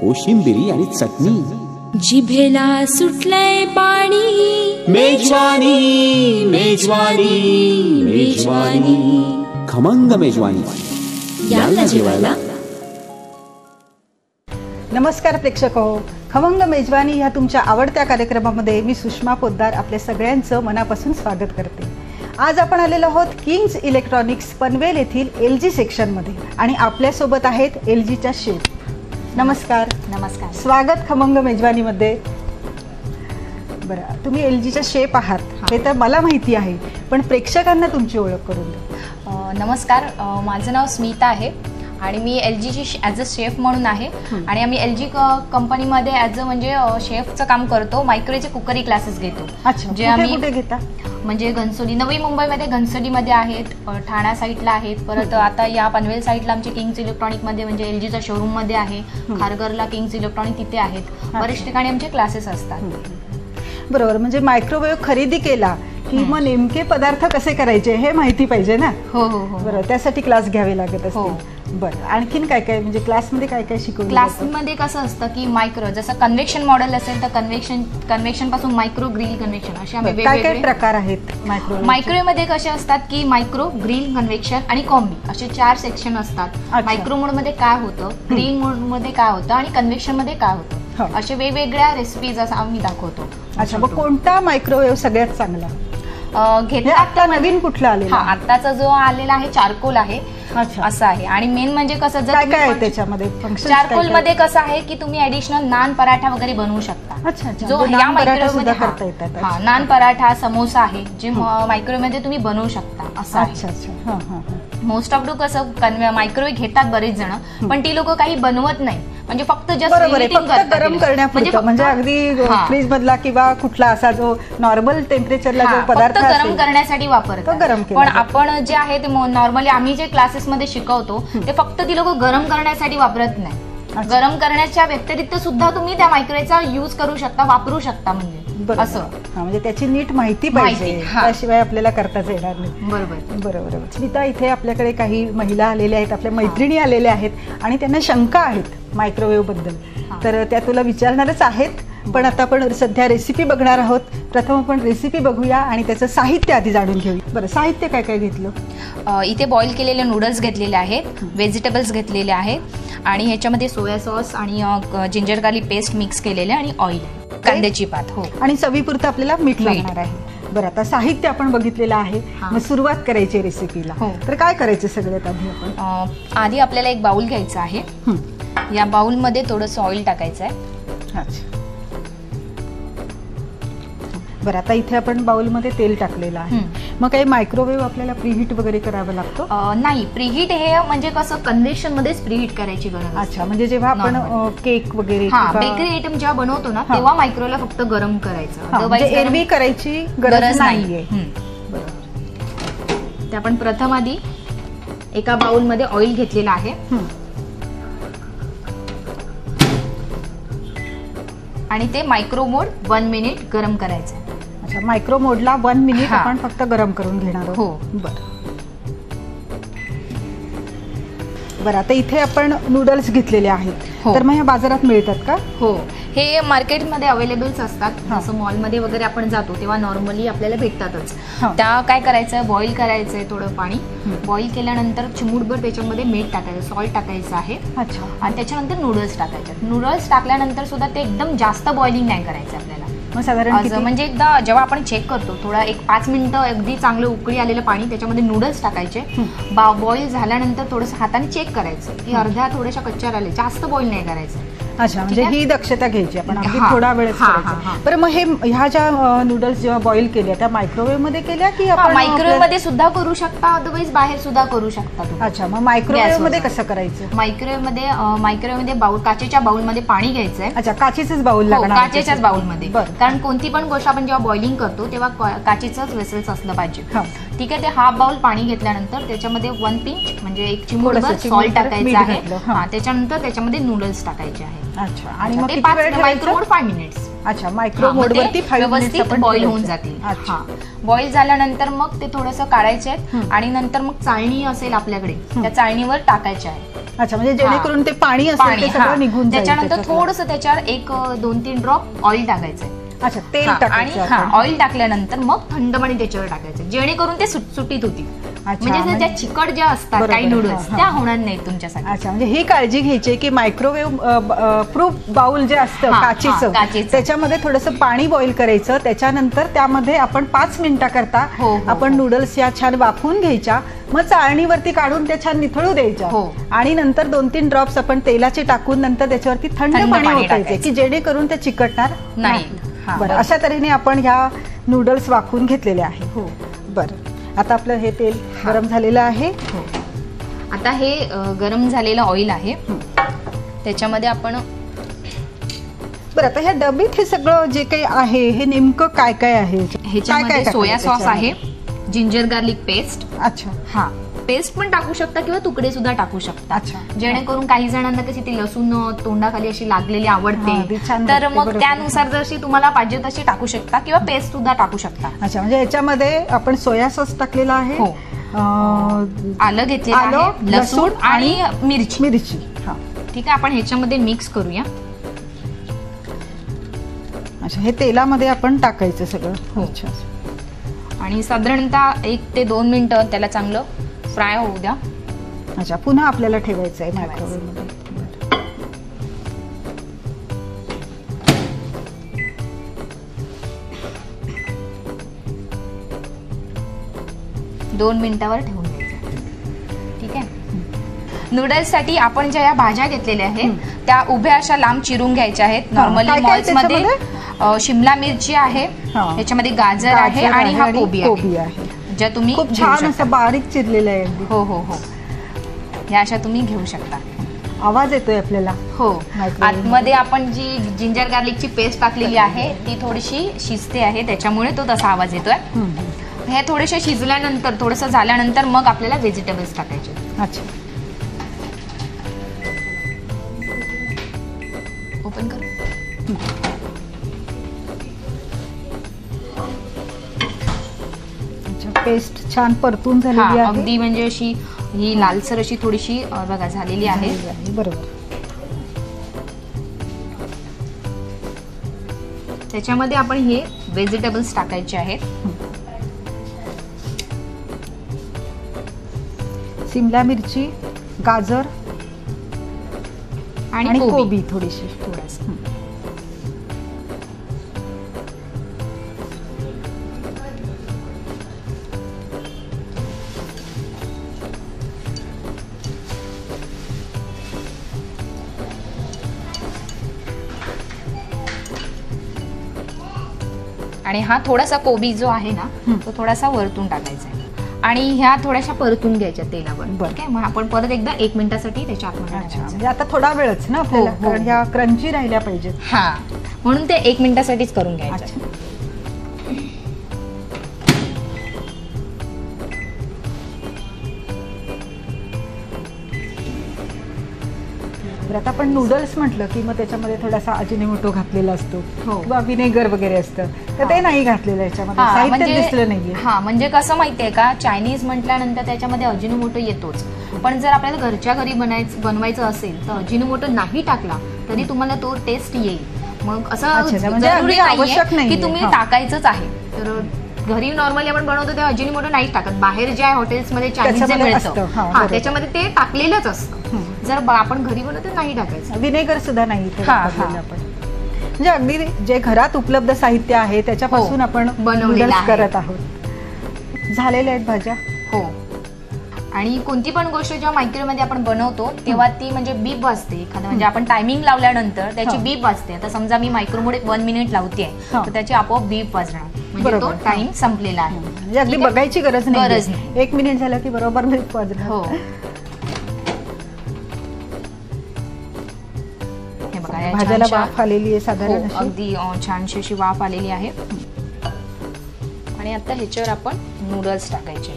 कोशिंबिरी आणि चटणी. जिभेला सुटलंय पाणी. मेजवानी मेजवानी मेजवानी. खमंग मेजवानी. याला जेवायला. नमस्कार प्रेक्षक. हो खमंग मेजवानी ह्या तुमच्या आवडत्या कार्यक्रमामध्ये मी सुषमा पोद्दार आपल्या सगळ्यांचं मनापासून स्वागत करते. आज आपण आलेलो आहोत किंग्ज इलेक्ट्रॉनिक्स पनवेल येथील एल जी सेक्शनमध्ये आणि आपल्यासोबत आहेत एल जीच्या शेफ. नमस्कार. नमस्कार. स्वागत खमंग मेजवानीमध्ये. बरं तुम्ही एल जीच्या शेप आहात हे तर मला माहिती आहे पण प्रेक्षकांना तुमची ओळख करून द्या. अ, नमस्कार. अ, माझं नाव स्मिता आहे. आणि मी एल जीची ॲज अ शेफ म्हणून आहे. आणि आम्ही एल जी कंपनीमध्ये ॲज अ म्हणजे शेफचं काम करतो. मायक्रोचे कुकरी क्लासेस घेतो. जे आम्ही घेता? म्हणजे घनसोली नवी मुंबईमध्ये घनसोलीमध्ये आहेत ठाणा साईडला आहेत. परत आता या पनवेल साईडला आमचे किंग्स इलेक्ट्रॉनिकमध्ये म्हणजे एल जीच्या शोरूममध्ये आहे. खारघरला किंग्स इलेक्ट्रॉनिक तिथे आहेत. बरेच ठिकाणी आमचे क्लासेस असतात. बरोबर. म्हणजे मायक्रोवेव्ह खरेदी केला की मग नेमके पदार्थ कसे करायचे हे माहिती पाहिजे ना? हो हो हो. बरं त्यासाठी क्लास घ्यावे लागत हो. बरं आणखीन काय काय म्हणजे क्लासमध्ये काय काय शिकवलं जातं? क्लासमध्ये कसं असतं की मायक्रो जसं कन्व्हेक्शन मॉडेल असेल तर कन्व्हेक्शन कन्व्हेक्शनपासून मायक्रो ग्रिल कन्व्हेक्शन असे आम्ही बरं, काय काय वेगवेगळे प्रकार आहेत मायक्रोवेव्ह मायक्रोवेव्हमध्ये कसे असतात की मायक्रो ग्रिल कन्व्हेक्शन आणि कॉम्बी असे चार सेक्शन असतात. अच्छा. मायक्रो मोडमध्ये काय होतं ग्रिल मोडमध्ये काय होतं आणि कन्व्हेक्शनमध्ये काय हो. होतं असे वेगवेगळ्या रेसिपीज असं आम्ही दाखवतो. अच्छा मग कोणता मायक्रोवेव्ह सगळ्यात चांगला? अं, हे घेतला आता नवीन कुठला हा आलेला आताचा जो आलेला आहे चारकोल आहे अच्छा. असं आहे. आणि मेन म्हणजे कसं जर काय तुम्ही काय आहे पण- त्याच्यामध्ये? फंक्शन चारकोलमध्ये कसं आहे की तुम्ही ऍडिशनल नान पराठा वगैरे बनवू शकता. अच्छा अच्छा. जो म्हणजे या नान पराठा सुद्धा करता येतात. हा नान पराठा समोसा आहे जे मायक्रोवेव्हमध्ये तुम्ही बनवू शकता. असं अच्छा अच्छा. हां हां हां. मोस्ट ऑफ टू कसं मायक्रोवेव्ह घेतात बरेच जण पण ती लोक काही बनवत नाही. म्हणजे फक्त जस्ट गरम करण्यापुरतं. म्हणजे अगदी हा. फ्रीज मधला किंवा कुठला असा जो नॉर्मल टेम्परेचरला जो पदार्थ गरम करण्यासाठी वापरतात. तो गरम पण. आपण जे आहे ते नॉर्मली आम्ही जे क्लासेस मध्ये शिकवतो ते फक्त ती लोक गरम करण्यासाठी वापरत नाही. गरम करण्याच्या व्यतिरिक्त सुद्धा तुम्ही त्या मायक्रोवेचा युज करू शकता वापरू शकता म्हणजे. असं. हा म्हणजे त्याची नीट माहिती माहिती, पाहिजे. हा. त्याशिवाय आपल्याला करताच येणार नाही. बरोबर. बरोबर बरोबर. स्मिता इथे आपल्याकडे काही महिला आलेल्या आहेत आपल्या मैत्रिणी आलेल्या आहेत आणि त्यांना शंका आहेत मायक्रोवेव्हबद्दल. तर त्या तुला विचारणारच आहेत पण आता आपण सध्या रेसिपी बघणार आहोत. प्रथम आपण रेसिपी बघूया आणि त्याचं साहित्य आधी जाणून घेऊया. बरं साहित्य काय काय घेतलं? अ, इथे बॉईल केलेले नूडल्स घेतलेले आहेत व्हेजिटेबल्स घेतलेले आहेत आणि ह्याच्यामध्ये सोया सॉस आणि जिंजर गार्लिक पेस्ट मिक्स केलेले आणि ऑइल कांद्याची पात हो. आणि चवीपुरतं आपल्याला मीठ. लागणार आहे. बरं आता साहित्य आपण बघितलेलं आहे. मग सुरुवात करायची रेसिपीला हो. तर काय करायचं सगळ्यात आधी आपण? आधी आपल्याला एक बाउल घ्यायचा आहे. या बाउलमध्ये थोडंसं ऑइल टाकायचं आहे. अच्छा. बरं आता इथे आपण बाउलमध्ये तेल टाकलेलं आहे. मग काही मायक्रोवेव्ह आपल्याला प्रीहीट वगैरे करावं लागतं अ, नाही प्रीहीट हे म्हणजे कसं कन्व्हेक्शन मध्येच प्रीहीट करायची गरज असते. अच्छा म्हणजे जेव्हा आपण. अ, केक वगैरे हा किंवा- बेकरी आयटम जेव्हा बनवतो ना हा. तेव्हा मायक्रोला फक्त गरम करायचं हा, म्हणजे Otherwise एरवी करायची गरज नाहीये. ते आपण प्रथम आधी एका बाउलमध्ये ऑइल घेतलेलं आहे हं. आणि ते मायक्रो मोड वन मिनिट गरम करायचं. अच्छा मायक्रो मोडला वन मिनिट हा. आपण फक्त गरम करून घेणार आहोत. हो. बरं. बरं आता इथे आपण नूडल्स घेतलेले आहेत. हो. तर मग ह्या बाजारात मिळतात का? हो. हे मार्केटमध्ये अवेलेबल्स असतात. हा. जसं मॉलमध्ये वगैरे आपण जातो तेव्हा नॉर्मली आपल्याला भेटतातच. हा. त्या काय करायचं? बॉईल करायचं आहे थोडं पाणी. बॉईल केल्यानंतर चिमूटभर त्याच्यामध्ये मीठ टाकायचं सॉल्ट टाकायचं आहे. अच्छा. आणि त्याच्यानंतर नूडल्स टाकायचे. नूडल्स टाकल्यानंतर सुद्धा ते एकदम जास्त बॉइलिंग नाही करायचं आपल्याला. मग साधारण आज किती? म्हणजे एकदा जेव्हा आपण चेक करतो थोडा एक पाच मिनिटं अगदी चांगलं उकळी आलेलं पाणी त्याच्यामध्ये नूडल्स टाकायचे. बॉईल झाल्यानंतर थोडंसं हाताने चेक करायचं. की अर्ध्या थोड्याशा कच्च्या राहिले जास्त बॉईल नाही करायचं. अच्छा म्हणजे आहे? ही दक्षता घ्यायची आपण अगदी हा. थोडा हा, हा, हा. बरं मग हे ह्या ज्या नूडल्स जेव्हा बॉईल केल्या त्या मायक्रोवेव्हमध्ये केल्या की आपण मायक्रोवेव्हमध्ये सुद्धा करू शकता अदरवाईज बाहेर सुद्धा करू शकता तुम्ही अच्छा मग मायक्रोवेव्ह Gas मध्ये. कसं करायचं मायक्रोवेव्हमध्ये मायक्रोवेव्हमध्ये बाउल काचेच्या बाउलमध्ये पाणी घ्यायचंय अच्छा काचेचेच बाउल हो, लागणार काचेच्याच बाउलमध्ये बरं कारण कोणती पण गोष्ट आपण जेव्हा बॉइलिंग करतो तेव्हा का- काचेचंच वेसल्स असलं पाहिजे हा. ठीक आहे ते हाफ बाउल पाणी घेतल्यानंतर त्याच्यामध्ये वन पिंच म्हणजे एक चिमूटभर थोडंसं सॉल्ट टाकायचं आहे. हा. त्याच्यानंतर त्याच्यामध्ये नूडल्स टाकायचे आहे. अच्छा आणि मग ते पाच फाय मिनिट्स अच्छा मायक्रो व्यवस्थित बॉईल होऊन जातील. अच्छा. हा बॉईल झाल्यानंतर मग ते थोडंसं काढायचे आहेत आणि नंतर मग चाळणी असेल आपल्याकडे त्या चाळणीवर टाकायचे आहे. अच्छा म्हणजे जेणेकरून ते पाणी असेल निघून त्याच्यानंतर. थोडस त्याच्यावर एक दोन तीन ड्रॉप ऑइल टाकायचंय अच्छा तेल हा, आणि टाकायचं हा आपण. ऑइल टाकल्यानंतर मग थंड पाणी त्याच्यावर टाकायचं जेणेकरून ते सुटसुटीत होती म्हणजे म्हणजे- ज्या चिकट ज्या असतात बरोबर, काही नूडल्स हा, हा. त्या होणार नाहीत तुमच्यासाठी अच्छा म्हणजे ही काळजी घ्यायची की मायक्रोवेव्ह प्रूफ बाउल जे असतं हा, हा, काचेचं काचेचं. त्याच्यामध्ये थोडंसं पाणी बॉईल करायचं त्याच्यानंतर त्यामध्ये आपण पाच मिनिटाकरता हो, हो, आपण हो. नूडल्स या छान वाफवून घ्यायच्या मग चाळणीवरती काढून त्या छान निथळू द्यायच्या हो. आणि नंतर दोन तीन ड्रॉप्स आपण तेलाचे टाकून नंतर त्याच्यावरती थंड थंड पाणी पाणी ओतायचे टाकायचं. की जेणेकरून ते चिकटणार नाही. बरं. अशा तऱ्हेने आपण ह्या नूडल्स वाफवून घेतलेले आहे हो. बरं आता आपलं हे तेल गरम झालेलं आहे. हो. आता हे अ, गरम झालेलं ऑइल आहे. त्याच्यामध्ये आपण बरं आता ह्या डबीत हे सगळं जे काही आहे हे नेमकं काय काय आहे? काय काय ह्याच्यामध्ये सोया सॉस त्याच्यामध्ये? आहे जिंजर गार्लिक पेस्ट. अच्छा. हा. पेस्ट पण टाकू शकता किंवा तुकडे सुद्धा टाकू शकता. अच्छा. जेणेकरून काही जणांना कशी ती लसूण तोंडाखाली अशी लागलेली आवडते. तर मग. त्यानुसार जशी तुम्हाला पाहिजे तशी टाकू शकता किंवा पेस्ट सुद्धा टाकू शकता. अच्छा म्हणजे याच्यामध्ये आपण सोया सॉस टाकलेला आहे. हो. आलं घेतलेलं लसूण आणि मिरची. मिरची. हा. ठीक आहे आपण ह्याच्यामध्ये मिक्स करूया. अच्छा हे तेलामध्ये आपण टाकायचं सगळं. हो. अच्छा. आणि साधारणतः एक ते दोन मिनिटं त्याला चांगलं फ्राय होऊ द्या. अच्छा पुन्हा आपल्याला ठेवायचं आहे ठेवायचं. मायक्रोवेव्हमध्ये. दोन मिनिटावर ठेवून द्यायचं. ठीक आहे? नूडल्ससाठी आपण ज्या या भाज्या घेतलेल्या आहेत त्या उभ्या अशा लांब चिरून घ्यायच्या आहेत. नॉर्मली काय काय मॉल्समध्ये त्याच्यामध्ये? अ, शिमला मिरची आहे हा. याच्यामध्ये गाजर आहे आणि हा कोबी आहे. ज्या तुम्ही खूप छान. असं बारीक चिरलेलं आहे अगदी हो हो हो. ह्या अशा तुम्ही घेऊ शकता. आवाज येतोय आपल्याला. हो. आतमध्ये आपण जी जिंजर गार्लिकची पेस्ट टाकलेली आहे ती थोडीशी शिजते आहे त्याच्यामुळे तो तसा आवाज येतोय. हे थोडेसे शिजल्यानंतर थोडंसं झाल्यानंतर मग आपल्याला व्हेजिटेबल्स टाकायचे. अच्छा. पेस्ट छान परतून हा झालेली आहे. अगदी म्हणजे अशी ही लालसर अशी थोडीशी अ, बघा झालेली आहे. झालेली आहे, बरोबर. त्याच्यामध्ये आपण हे व्हेजिटेबल्स टाकायचे आहेत. सिमला मिरची गाजर आणि आणि कोबी. कोबी थोडीशी. थोडस. आणि हा थोडासा कोबी जो आहे ना. तो थोडासा वरतून टाकायचा आहे आणि ह्या थोड्याशा परतून घ्यायच्या तेलावर बरं. ठीक आहे मग आपण परत एकदा एक मिनिटासाठी त्याच्या आतमध्ये. म्हणजे आता थोडा वेळच ना आपल्याला हो, हो. कारण ह्या क्रंची राहिल्या पाहिजेत हा म्हणून ते एक मिनिटासाठीच करून घ्यायचं बरं, आता आपण नूडल्स म्हटलं की मग त्याच्यामध्ये थोडासा अजिनोमोटो घातलेला असतो. हो. किंवा विनेगर वगैरे असतं. तर ते नाही घातलेलं याच्यामध्ये. हा, साहित्य म्हणजे- दिसलं नाहीये. हा म्हणजे कसं माहितीये का? चायनीज म्हटल्यानंतर त्याच्यामध्ये अजिनोमोटो येतोच. पण जर आपल्याला घरच्या घरी बनायचं बनवायचं असेल तर अजिनोमोटो नाही टाकला तरी तुम्हाला तो टेस्ट येईल. मग असं अच्छा, म्हणजे जरुरी अगदी आवश्यक नाहीये नाहीये. की तुम्ही हा. टाकायचंच आहे. तर घरी नॉर्मली आपण बनवतो ते अजिनोमोटो नाहीच टाकत. बाहेर ज्या हॉटेल्समध्ये चायनीज त्याच्यामध्ये मिळतं. असतं, हा, हा बरोबर. त्याच्यामध्ये ते टाकलेलंच असतं. जर आपण घरी बनवतो नाही टाकायचं. विनेगर सुद्धा नाही इथे हा, वापरलेलं हा. आपण. म्हणजे अगदी जे घरात उपलब्ध साहित्य आहे त्याच्यापासून हो, आपण बनवलेलं आहे. करत आहोत. झालेल्या आहेत भाज्या? हो. आणि कोणती पण गोष्ट जेव्हा मायक्रोवेव्हमध्ये आपण बनवतो तेव्हा ती म्हणजे बीप वाजते एखादं म्हणजे आपण टायमिंग लावल्यानंतर त्याची हा. बीप वाजते आता समजा मी मायक्रोमध्ये वन मिनिट लावते हा. तर त्याची आपोआप बीप वाजणार. म्हणजे तो बरोबर. टाइम संपलेला आहे म्हणजे अगदी ठीक आहे? बघायची गरज नाही गरज नाही एक मिनिट झालं की बरोबर मी वाजणार. हो हे बघा या भाज्याला छानशा- वाफ आलेली आहे हो, साधारण अशी. अगदी अं, छानशी अशी वाफ आलेली आहे आणि आता ह्याच्यावर आपण नूडल्स टाकायचे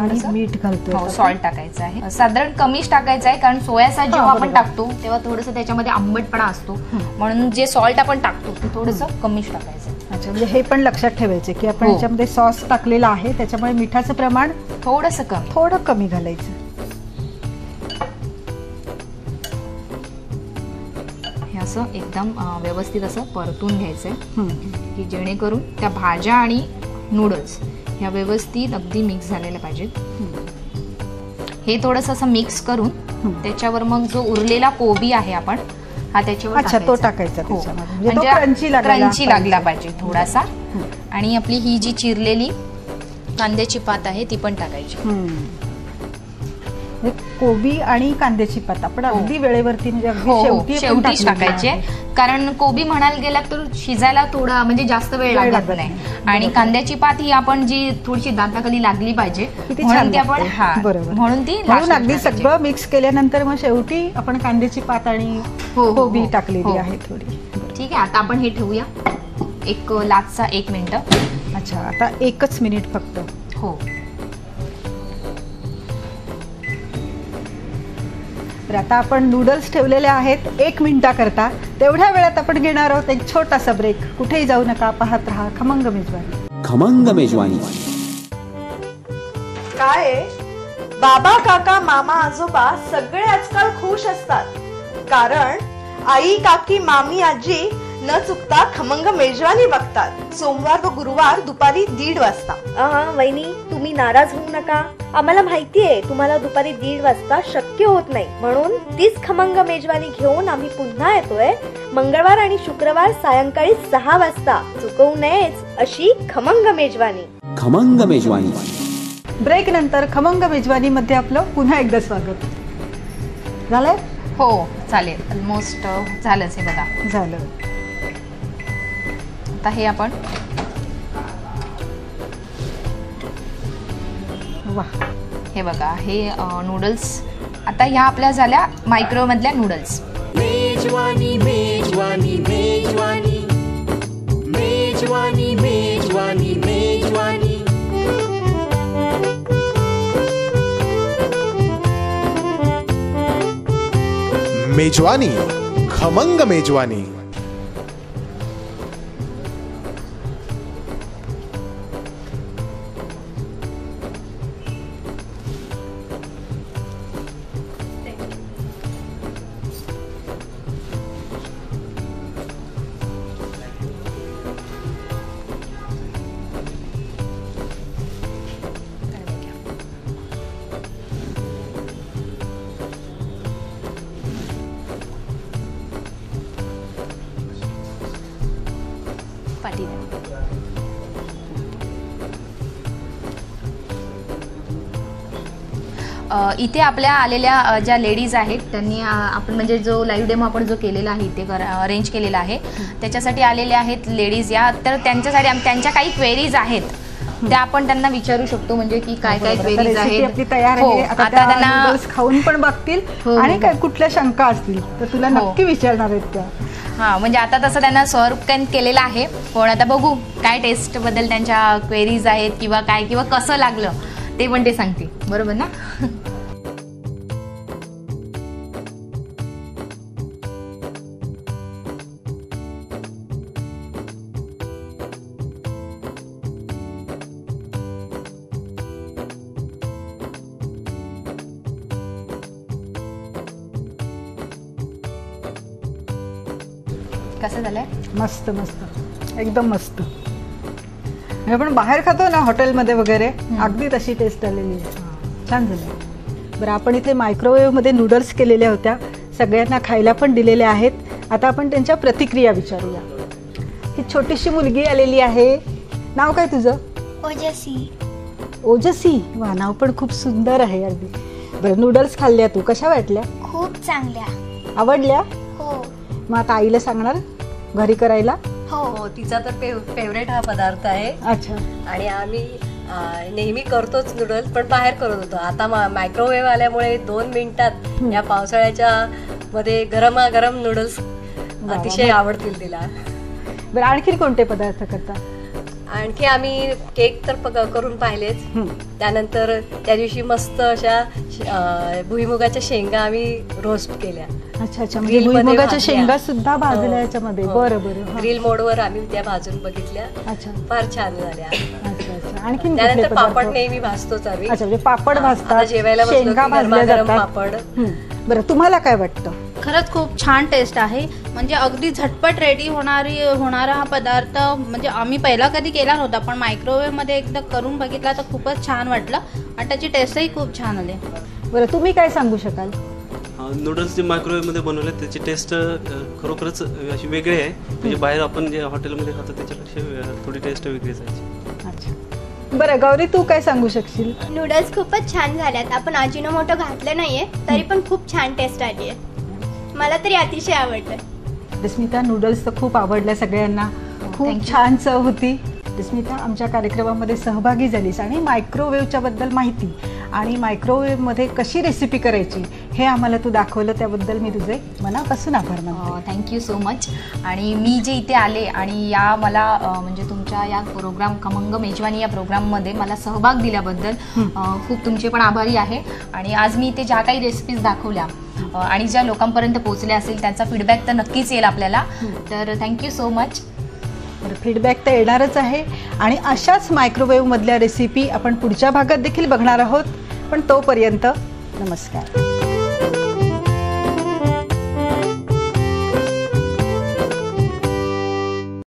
आणि मीठ हो आता. सॉल्ट टाकायचं आहे साधारण कमीच टाकायचं आहे कारण सोया सॉस जेव्हा आपण. टाकतो तेव्हा थोडंसं त्याच्यामध्ये आंबटपणा असतो म्हणून जे सॉल्ट आपण टाकतो ते थोडंसं कमीच टाकायचं अच्छा म्हणजे हे पण लक्षात ठेवायचे की आपण हो. याच्यामध्ये सॉस टाकलेला आहे त्याच्यामुळे मिठाचं प्रमाण थोडंसं कमी थोडं कमी घालायचं हे असं एकदम व्यवस्थित असं परतून घ्यायचंय हम्म. की जेणेकरून त्या भाज्या आणि नूडल्स ह्या व्यवस्थित अगदी मिक्स झालेल्या पाहिजेत हे थोडंसं असं मिक्स करून त्याच्यावर मग जो उरलेला कोबी आहे आपण हा त्याच्यावर अच्छा, तो टाकायचा. हो. म्हणजे crunchy लागायला crunchy लागला पाहिजे. पाहिजे थोडासा आणि आपली ही जी चिरलेली कांद्याची पात आहे ती पण टाकायची हम्म. कोबी आणि कांद्याची पात आपण हो. अगदी वेळेवरती म्हणजे हो अगदी हो शेवटी शेवटीच टाकलेली टाकायचे. कारण कोबी म्हणायला गेला तर शिजायला थोडा म्हणजे जास्त वेळ लागत नाही. आणि. कांद्याची पात ही आपण जी थोडीशी दाताखाली लागली पाहिजे म्हणून ती आपण. हा म्हणून ती म्हणून अगदी. सगळं मिक्स केल्यानंतर मग शेवटी आपण कांद्याची पात आणि हो, हो, कोबी हो. टाकलेली हो. आहे थोडी ठीक आहे आता आपण हे ठेवूया एक लाचचा एक मिनिट अच्छा आता एकच मिनिट फक्त हो तर आता आपण नूडल्स ठेवलेले आहेत एक मिनिटाकरता. तेवढ्या वेळात आपण घेणार आहोत एक छोटासा ब्रेक कुठेही जाऊ नका पाहत राहा खमंग मेजवानी. खमंग मेजवानी. काय आहे? बाबा काका मामा आजोबा सगळे आजकाल खुश असतात. कारण आई काकी मामी आजी न चुकता खमंग मेजवानी बघतात. सोमवार व गुरुवार दुपारी दीड वाजता. अहा वहिनी तुम्ही नाराज होऊ नका. आम्हाला माहितीये तुम्हाला दुपारी दीड वाजता शक्य होत नाही. म्हणून तीच खमंग मेजवानी घेऊन आम्ही पुन्हा येतोय. मंगळवार आणि शुक्रवार सायंकाळी सहा वाजता. चुकवू नयेच अशी खमंग मेजवानी. खमंग मेजवानी. ब्रेक नंतर खमंग मेजवानी मध्ये आपलं पुन्हा एकदा स्वागत. झालंय? हो चालेल. ऑलमोस्ट झालंच हे बघा. झालं. आता हे आपण. वा. हे बघा हे नूडल्स आता ह्या आपल्या झाल्या मायक्रोवेव्ह मधल्या नूडल्स मेजवानी मेजवानी मेजवानी. मेजवानी मेजवानी मेजवानी. मेजवानी खमंग मेजवानी. इथे आपल्या आलेल्या ज्या लेडीज आहेत त्यांनी आपण म्हणजे जो लाईव्ह डेमो आपण जो केलेला आहे इथे अरेंज केलेला आहे त्याच्यासाठी आलेल्या आहेत लेडीज या. तर त्यांच्यासाठी त्यांच्या काही क्वेरीज आहेत त्या आपण त्यांना विचारू शकतो म्हणजे की काय काय क्वेरीज आहेत. आपली तयार हो, आहे आता आता त्या त्यांना खाऊन पण बघतील हो, हो, आणि हो. काय कुठल्या शंका असतील तर तुला हो. नक्की विचारणार आहेत त्या. हा म्हणजे आता तसं त्यांना सर्व कॅन केलेलं आहे पण आता बघू काय टेस्टबद्दल त्यांच्या क्वेरीज आहेत किंवा काय किंवा कसं लागलं ते पण ते सांगतील. बरोबर ना? कसं झालंय मस्त मस्त. एकदम मस्त. म्हणजे आपण बाहेर खातो ना हॉटेलमध्ये वगैरे अगदी तशी टेस्ट आलेली आहे. छान झालं. बरं आपण इथे मायक्रोवेव्हमध्ये नूडल्स केलेल्या होत्या. सगळ्यांना खायला पण दिलेल्या आहेत. आता आपण त्यांच्या प्रतिक्रिया विचारूया. ही छोटीशी मुलगी आलेली आहे. नाव काय तुझं? ओजसी ओजसी वा नाव पण खूप सुंदर आहे अगदी. बरं नूडल्स खाल्ल्या तू. कशा वाटल्या? खूप चांगल्या. आवडल्या? मग आता आईला सांगणार घरी करायला? हो. तिचा तर फेवरेट हा पदार्थ आहे. अच्छा. आणि आम्ही अं, नेहमी करतोच नूडल्स पण बाहेर करत होतो. आता मायक्रोवेव्ह आल्यामुळे दोन मिनिटात या पावसाळ्याच्या मध्ये गरमागरम नूडल्स अतिशय आवडतील तिला. बरं आणखीन कोणते पदार्थ करता? आणखी आम्ही केक तर करून पाहिलेच. त्यानंतर त्या दिवशी मस्त अशा भुईमुगाच्या शेंगा आम्ही रोस्ट केल्या. अच्छा अच्छा. म्हणजे भुईमुगाच्या. शेंगा सुद्धा भाजल्या हो, याच्यामध्ये. हो. बरं बरं. ग्रिल मोडवर आम्ही त्या भाजून बघितल्या. अच्छा. फार छान झाल्या. अच्छा अच्छा. आणखीन कुठले त्यानंतर पापड नेहमी भाजतोच आम्ही. अच्छा म्हणजे पापड भाजतात जेवायला शेंगा भाजल्या पापड. बरं तुम्हाला काय वाटतं? खरंच खूप छान टेस्ट आहे. म्हणजे अगदी झटपट रेडी होणारी होणारा हा पदार्थ म्हणजे आम्ही पहिला कधी केला नव्हता पण मायक्रोवेव्हमध्ये एकदा करून बघितला तर खूपच छान वाटलं. आणि त्याची टेस्टही खूप छान आली. बरं तुम्ही काय सांगू शकाल? नूडल्स जे मायक्रोवेव्हमध्ये बनवले त्याची टेस्ट खरोखरच अशी वेगळी आहे. म्हणजे बाहेर आपण जे हॉटेलमध्ये खातो त्याच्यापेक्षा थोडी टेस्ट वेगळीच आहे. अच्छा. बरं गौरी तू काय सांगू शकशील? नूडल्स खूपच छान झाल्यात. आपण अजिनोमोटो घातलं नाहीये तरी पण खूप छान टेस्ट आली आहे मला तरी अतिशय आवडलं. रश्मिता नूडल्स तर खूप आवडल्या सगळ्यांना. खूप छान चव होती. रश्मिता आमच्या कार्यक्रमामध्ये सहभागी झालीस आणि मायक्रोवेव्हच्या बद्दल माहिती आणि मायक्रोवेव्हमध्ये कशी रेसिपी करायची हे आम्हाला तू दाखवलं त्याबद्दल मी तुझे मनापासून आभार मानते. थँक्यू सो मच आणि मी जे इथे आले आणि या मला म्हणजे तुमच्या या प्रोग्राम खमंग मेजवानी या प्रोग्राममध्ये मला सहभाग दिल्याबद्दल खूप तुमचे पण आभारी आहे. आणि आज मी इथे ज्या काही रेसिपीज दाखवल्या आणि ज्या लोकांपर्यंत पोहोचले असेल त्यांचा फीडबॅक तर नक्कीच येईल आपल्याला. तर थँक्यू सो मच तर फीडबॅक तर येणारच आहे. आणि अशाच मायक्रोवेव्हमधल्या रेसिपी आपण पुढच्या भागात देखील बघणार आहोत. पण तोपर्यंत नमस्कार.